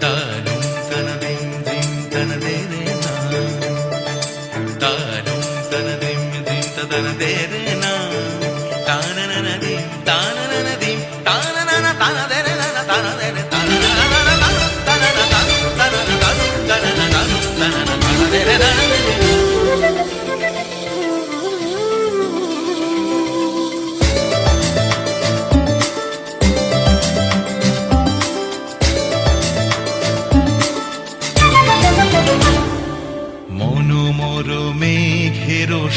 தாரும் தனதென்றும் தனதேரே நான். தாரும் தனதென்றும் தனதேரே நான். தானனனதே தானனனதே தானனன தானதேரே தானதே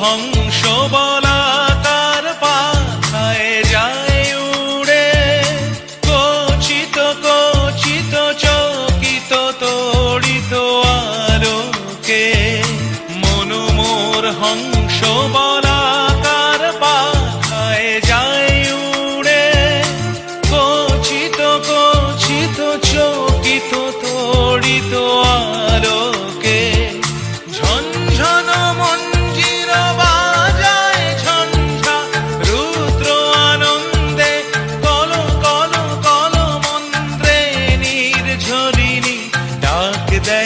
হংস বলাকার পাথায় যায় উড়ে। কচিত কচিত, চকিত, তড়িত আলোকে। মনোমোর হংস বলাকার পাথায় যায় উড়ে। কচিত কচিত, চকিত, তড়িত